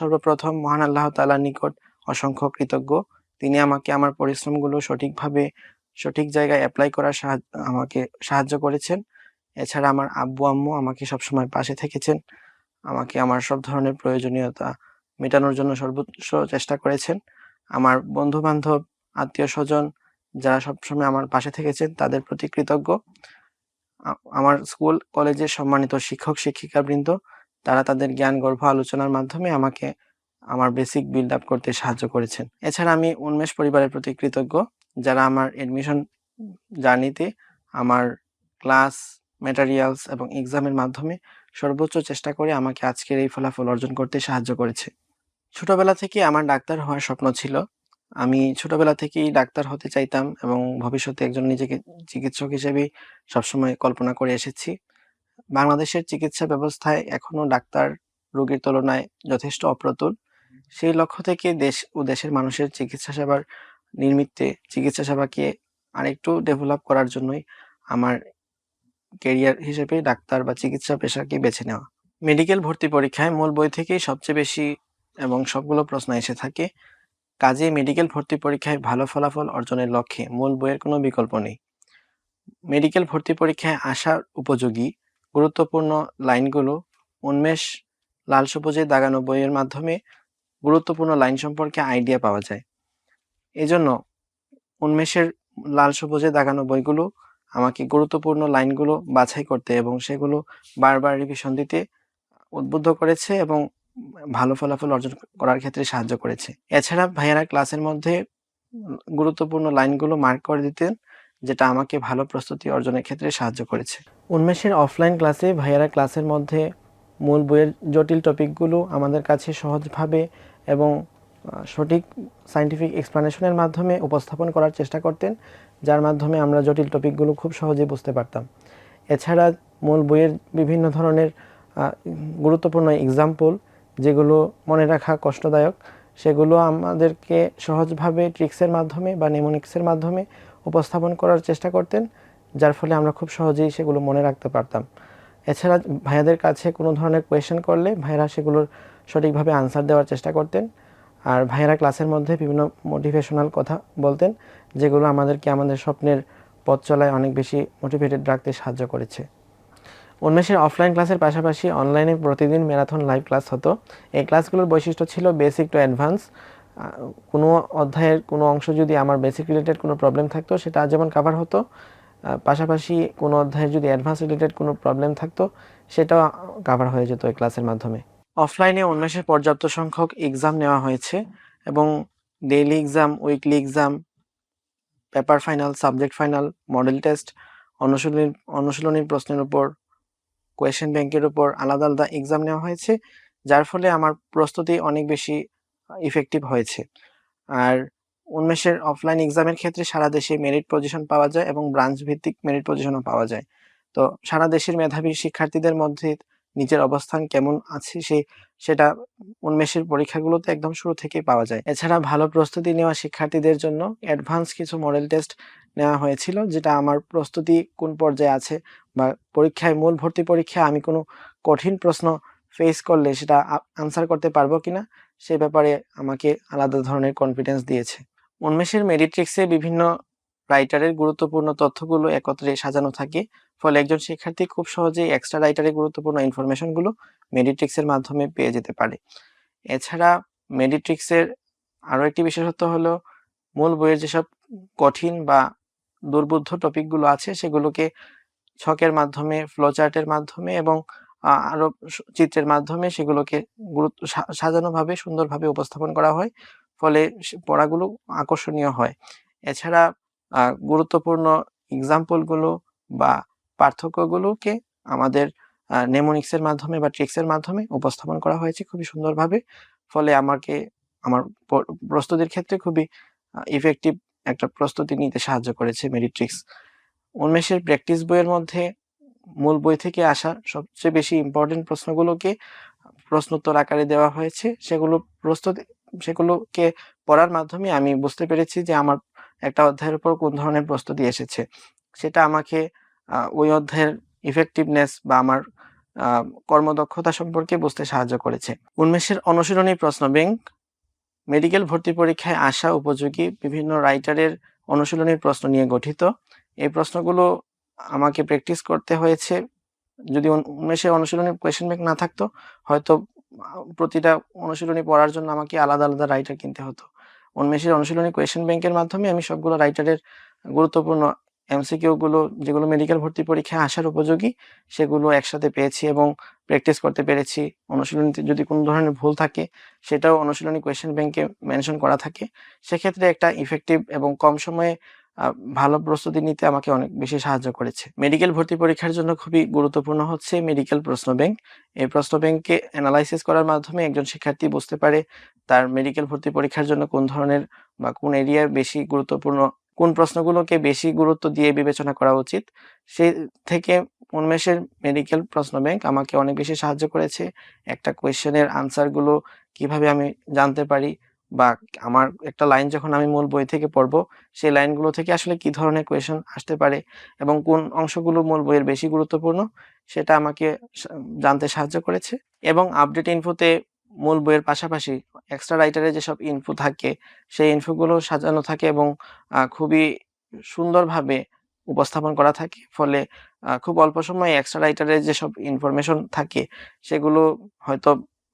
সর্বপ্রথম মহান আল্লাহ তাআলার নিকট অসংখ্য কৃতজ্ঞ। তিনি আমাকে আমার পরিশ্রমগুলো সঠিকভাবে, সঠিক জায়গায় অ্যাপ্লাই করার সাহায্য, আমাকে সাহায্য করেছেন। এছাড়া আমার আব্বু, আম্মু আমাকে সবসময় পাশে থেকেছেন। আমাকে আমার সব ধরনের প্রয়োজনীয়তা মেটানোর জন্য সর্বোচ্চ চেষ্টা করেছেন। আমার বন্ধু বান্ধব আত্মীয় স্বজন যারা সবসময় আমার পাশে থেকেছেন, তাদের প্রতি কৃতজ্ঞ। আমার স্কুল, কলেজের সম্মানিত শিক্ষক, শিক্ষিকাবৃন্দ তারা তাদের জ্ঞান গর্ভ আলোচনার মাধ্যমে আমাকে আমার বেসিক বিল্ড আপ করতে সাহায্য করেছেন। এছাড়া আমি উন্মেষ পরিবারের প্রতি কৃতজ্ঞ, যারা আমার এডমিশন জার্নিতে আমার ক্লাস ম্যাটেরিয়ালস এবং এক্সামের মাধ্যমে সর্বোচ্চ চেষ্টা করে আমাকে আজকের এই ফলাফল অর্জন করতে সাহায্য করেছে। ছোটবেলা থেকে আমার ডাক্তার হওয়ার স্বপ্ন ছিল। আমি ছোটবেলা থেকেই ডাক্তার হতে চাইতাম এবং ভবিষ্যতে একজন নিজেকে চিকিৎসক হিসেবে সবসময় কল্পনা করে এসেছি। বাংলাদেশের চিকিৎসা ব্যবস্থায় এখনও ডাক্তার রোগীর তুলনায় যথেষ্ট অপ্রতুল। সেই লক্ষ্য থেকে দেশ ও দেশের মানুষের চিকিৎসা সেবার নির্মিত্তে চিকিৎসা সেবাকে আরেকটু ডেভেলপ করার জন্যই আমার ক্যারিয়ার হিসেবে ডাক্তার বা চিকিৎসা পেশাকে বেছে নেওয়া। মেডিকেল ভর্তি পরীক্ষায় মূল বই থেকেই সবচেয়ে বেশি এবং সবগুলো প্রশ্ন এসে থাকে, কাজে মেডিকেল ভর্তি পরীক্ষায় ভালো ফলাফল অর্জনের লক্ষ্যে মূল বইয়ের কোনো বিকল্প নেই। মেডিকেল ভর্তি পরীক্ষায় আসার উপযোগী গুরুত্বপূর্ণ লাইনগুলো উন্মেষ লাল সবুজে দাগানো বইয়ের মাধ্যমে গুরুত্বপূর্ণ লাইন সম্পর্কে আইডিয়া পাওয়া যায়। এজন্য উন্মেষের লাল সবুজে দাগানো বইগুলো আমাকে গুরুত্বপূর্ণ লাইনগুলো বাছাই করতে এবং সেগুলো বারবার রিভিশন দিতে উদ্বুদ্ধ করেছে এবং ভালো ফলাফল অর্জন করার ক্ষেত্রে সাহায্য করেছে। এছাড়া ভাইয়ারা ক্লাসের মধ্যে গুরুত্বপূর্ণ লাইনগুলো মার্ক করে দিতেন। যেটা আমাকে ভালো প্রস্তুতি অর্জনের ক্ষেত্রে সাহায্য করেছে। উন্মেষের অফলাইন ক্লাসে ভাইয়ারা ক্লাসের মধ্যে মূল বইয়ের জটিল টপিকগুলো আমাদের কাছে সহজভাবে এবং সঠিক সায়েন্টিফিক এক্সপ্লানেশনের মাধ্যমে উপস্থাপন করার চেষ্টা করতেন, যার মাধ্যমে আমরা জটিল টপিকগুলো খুব সহজেই বুঝতে পারতাম। এছাড়া মূল বইয়ের বিভিন্ন ধরনের গুরুত্বপূর্ণ এক্সাম্পল যেগুলো মনে রাখা কষ্টদায়ক, সেগুলো আমাদেরকে সহজভাবে ট্রিক্সের মাধ্যমে বা নেমোনিক্সের মাধ্যমে উপস্থাপন করার চেষ্টা করতেন, যার ফলে আমরা খুব সহজেই সেগুলো মনে রাখতে পারতাম। এছাড়া ভাইয়াদের কাছে কোনো ধরনের কোয়েশ্চেন করলে ভাইয়েরা সেগুলোর সঠিকভাবে আনসার দেওয়ার চেষ্টা করতেন। আর ভাইয়েরা ক্লাসের মধ্যে বিভিন্ন মোটিভেশনাল কথা বলতেন, যেগুলো আমাদেরকে আমাদের স্বপ্নের পথ চলায় অনেক বেশি মোটিভেটেড রাখতে সাহায্য করেছে। উন্মেষের অফলাইন ক্লাসের পাশাপাশি অনলাইনে প্রতিদিন ম্যারাথন লাইভ ক্লাস হতো। এই ক্লাসগুলোর বৈশিষ্ট্য ছিল বেসিক টু অ্যাডভান্স কোনো অধ্যায়ের কোনো অংশ যদি আমার বেসিক রিলেটেড কোনো প্রবলেম থাকতো, সেটা যেমন কাভার হতো পাশাপাশি কোনো অধ্যায়ের যদি অ্যাডভান্স রিলেটেড কোনো প্রবলেম থাকতো, সেটাও কাভার হয়ে যেত এই ক্লাসের মাধ্যমে। অফলাইনে উন্মেষের পর্যাপ্ত সংখ্যক এক্সাম নেওয়া হয়েছে এবং daily exam weekly exam paper final subject final model test অনুশীলনী, অনুশীলনীর প্রশ্নের উপর কোয়েশ্চেন ব্যাংকের উপর আলাদা আলাদা এক্সাম নেওয়া হয়েছে, যার ফলে আমার প্রস্তুতি অনেক বেশি ইফেক্টিভ হয়েছে। আর উন্মেষের অফলাইন এক্সামের ক্ষেত্রে সারা দেশে মেরিট পজিশন পাওয়া যায় এবং ব্রাঞ্চ ভিত্তিক মেরিট পজিশনও পাওয়া যায়। তো সারা দেশের মেধাবী শিক্ষার্থীদের মধ্যে নিজের অবস্থান কেমন আছে সে, সেটা উন্মেষের পরীক্ষাগুলোতে একদম শুরু থেকেই পাওয়া যায়। এছাড়া ভালো প্রস্তুতি নেওয়া শিক্ষার্থীদের জন্য অ্যাডভান্স কিছু মডেল টেস্ট নেওয়া হয়েছিল, যেটা আমার প্রস্তুতি কোন পর্যায়ে আছে বা পরীক্ষায় মূল ভর্তি পরীক্ষায় আমি কোনো কঠিন প্রশ্ন ফেস করলে সেটা আনসার করতে পারব কিনা সে ব্যাপারে আমাকে আলাদা ধরনের কনফিডেন্স দিয়েছে। উন্মেষের মেডিট্রিক্সে বিভিন্ন রাইটারের গুরুত্বপূর্ণ তথ্যগুলো একত্রে সাজানো থাকে, ফলে একজন শিক্ষার্থী খুব সহজেই এক্সট্রা রাইটারের গুরুত্বপূর্ণ ইনফরমেশনগুলো মেডিট্রিক্সের মাধ্যমে পেয়ে যেতে পারে। এছাড়া মেডিট্রিক্সের আরও একটি বিশেষত্ব হলো, মূল বইয়ের যেসব কঠিন বা দুর্বোধ্য টপিকগুলো আছে, সেগুলোকে ছকের মাধ্যমে ফ্লোচার্টের মাধ্যমে এবং আরও চিত্রের মাধ্যমে সেগুলোকে গুরুত্ব সাজানোভাবে, সুন্দরভাবে উপস্থাপন করা হয়। ফলে পড়াগুলো আকর্ষণীয় হয়। এছাড়া গুরুত্বপূর্ণ এক্সাম্পলগুলো বা পার্থক্যগুলোকে আমাদের নেমোনিক্সের মাধ্যমে বা ট্রিক্সের মাধ্যমে উপস্থাপন করা হয়েছে খুবই সুন্দরভাবে। ফলে আমাকে, আমার প্রস্তুতির ক্ষেত্রে খুবই ইফেক্টিভ একটা প্রস্তুতি নিতে সাহায্য করেছে মেডিট্রিক্স উন্মেষের প্র্যাকটিস বইয়ের মধ্যে মূল বই থেকে আসা সবচেয়ে বেশি ইম্পর্টেন্ট প্রশ্নগুলোকে প্রশ্নোত্তর আকারে দেওয়া হয়েছে। সেগুলো প্রস্তুতি, সেগুলোকে পড়ার মাধ্যমে আমি বুঝতে পেরেছি যে আমার একটা অধ্যায়ের উপর কোন ধরনের প্রস্তুতি এসেছে। সেটা আমাকে ওই অধ্যায়ের ইফেক্টিভনেস বা আমার কর্মদক্ষতা সম্পর্কে বুঝতে সাহায্য করেছে। উন্মেষের অনুশীলনী প্রশ্ন ব্যাংক মেডিকেল ভর্তি পরীক্ষায় আসা উপযোগী বিভিন্ন রাইটারের অনুশীলনীর প্রশ্ন নিয়ে গঠিত। এই প্রশ্নগুলো আমাকে প্র্যাকটিস করতে হয়েছে। যদি উন্মেষের অনুশীলনী কোয়েশ্চেন ব্যাংক না থাকতো, হয়তো প্রতিটা অনুশীলনী পড়ার জন্য আমাকে আলাদা আলাদা রাইটার কিনতে হতো। উন্মেষের অনুশীলনী কোয়েশ্চেন ব্যাংকের মাধ্যমে আমি সবগুলো রাইটারের গুরুত্বপূর্ণ এমসিকিউ গুলো, যেগুলো মেডিকেল ভর্তি পরীক্ষায় আসার উপযোগী, সেগুলো একসাথে পেয়েছি এবং প্র্যাকটিস করতে পেরেছি। অনুশীলনীতে যদি কোনো ধরনের ভুল থাকে, সেটাও অনুশীলনী কোয়েশ্চেন ব্যাংকে মেনশন করা থাকে। সেক্ষেত্রে একটা ইফেক্টিভ এবং কম সময়ে ভালো প্রস্তুতি নিতে আমাকে অনেক বেশি সাহায্য করেছে। মেডিকেল ভর্তি পরীক্ষার জন্য খুবই গুরুত্বপূর্ণ হচ্ছে মেডিকেল প্রশ্ন ব্যাংক। এই প্রশ্ন ব্যাংককে অ্যানালাইসিস করার মাধ্যমে একজন শিক্ষার্থী বুঝতে পারে তার মেডিকেল ভর্তি পরীক্ষার জন্য কোন ধরনের বা কোন এরিয়ার বেশি গুরুত্বপূর্ণ, কোন প্রশ্নগুলোকে বেশি গুরুত্ব দিয়ে বিবেচনা করা উচিত। সে থেকে উন্মেষের মেডিকেল প্রশ্ন ব্যাংক আমাকে অনেক বেশি সাহায্য করেছে। একটা কোয়েশ্চেনের আনসারগুলো কীভাবে আমি জানতে পারি বা আমার একটা লাইন যখন আমি মূল বই থেকে পড়ব, সেই লাইনগুলো থেকে আসলে কি ধরনের কোয়েশ্চেন আসতে পারে এবং কোন অংশগুলো মূল বইয়ের বেশি গুরুত্বপূর্ণ সেটা আমাকে জানতে সাহায্য করেছে এবং আপডেট ইনফোতে মূল বইয়ের পাশাপাশি এক্সট্রা রাইটারে যেসব ইনফো থাকে, সেই ইনফোগুলো সাজানো থাকে এবং খুবই সুন্দরভাবে উপস্থাপন করা থাকে। ফলে খুব অল্প সময়ে এক্সট্রা রাইটারে যেসব ইনফরমেশন থাকে, সেগুলো হয়তো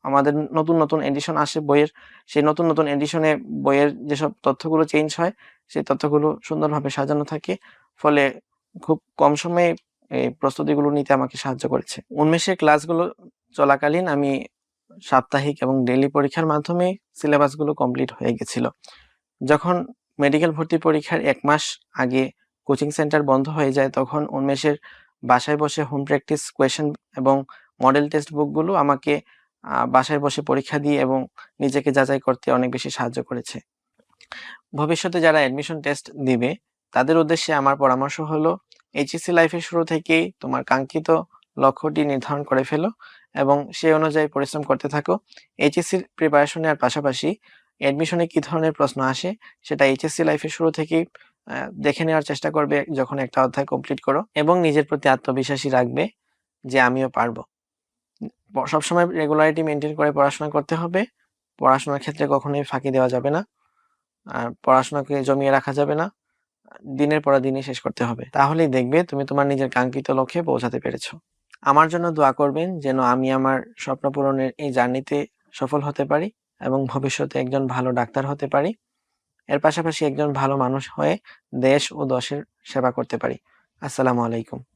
আমাদের নতুন নতুন এডিশন আসে বইয়ের, সেই নতুন নতুন এডিশনে বইয়ের যেসব তথ্যগুলো চেঞ্জ হয়, সেই তথ্যগুলো সুন্দরভাবে সাজানো থাকে, ফলে খুব কম সময়ে এই প্রস্তুতিগুলো নিতে আমাকে সাহায্য করেছে। উন্মেষের ক্লাসগুলো চলাকালীন আমি সাপ্তাহিক এবং ডেইলি পরীক্ষার মাধ্যমে সিলেবাসগুলো কমপ্লিট হয়ে গেছিল। যখন মেডিকেল ভর্তি পরীক্ষার এক মাস আগে কোচিং সেন্টার বন্ধ হয়ে যায়, তখন উন্মেষের বাসায় বসে হোম প্র্যাকটিস কোয়েশন এবং মডেল টেক্সট বুকগুলো আমাকে বাসায় বসে পরীক্ষা দিয়ে এবং নিজেকে যাচাই করতে অনেক বেশি সাহায্য করেছে। ভবিষ্যতে যারা অ্যাডমিশন টেস্ট দিবে, তাদের উদ্দেশ্যে আমার পরামর্শ হলো এইচএসসি লাইফের শুরু থেকেই তোমার কাঙ্ক্ষিত লক্ষ্যটি নির্ধারণ করে ফেলো এবং সেই অনুযায়ী পরিশ্রম করতে থাকো। এইচএসসির প্রিপারেশন নেওয়ার পাশাপাশি অ্যাডমিশনে কি ধরনের প্রশ্ন আসে, সেটা এইচএসসি লাইফের শুরু থেকেই দেখে নেওয়ার চেষ্টা করবে যখন একটা অধ্যায় কমপ্লিট করো এবং নিজের প্রতি আত্মবিশ্বাসী রাখবে যে আমিও পারব। সবসময় রেগুলারিটি মেনটেন করে পড়াশোনা করতে হবে। পড়াশোনার ক্ষেত্রে কখনোই ফাঁকি দেওয়া যাবে না। আর পড়াশোনাকে জমিয়ে রাখা যাবে না। দিনের পর দিনই শেষ করতে হবে। তাহলেই দেখবে তুমি তোমার নিজের কাঙ্ক্ষিত লক্ষ্যে পৌঁছাতে পেরেছ। আমার জন্য দোয়া করবেন যেন আমি আমার স্বপ্ন পূরণের এই জার্নিতে সফল হতে পারি এবং ভবিষ্যতে একজন ভালো ডাক্তার হতে পারি। এর পাশাপাশি একজন ভালো মানুষ হয়ে দেশ ও দশের সেবা করতে পারি। আসসালামু আলাইকুম।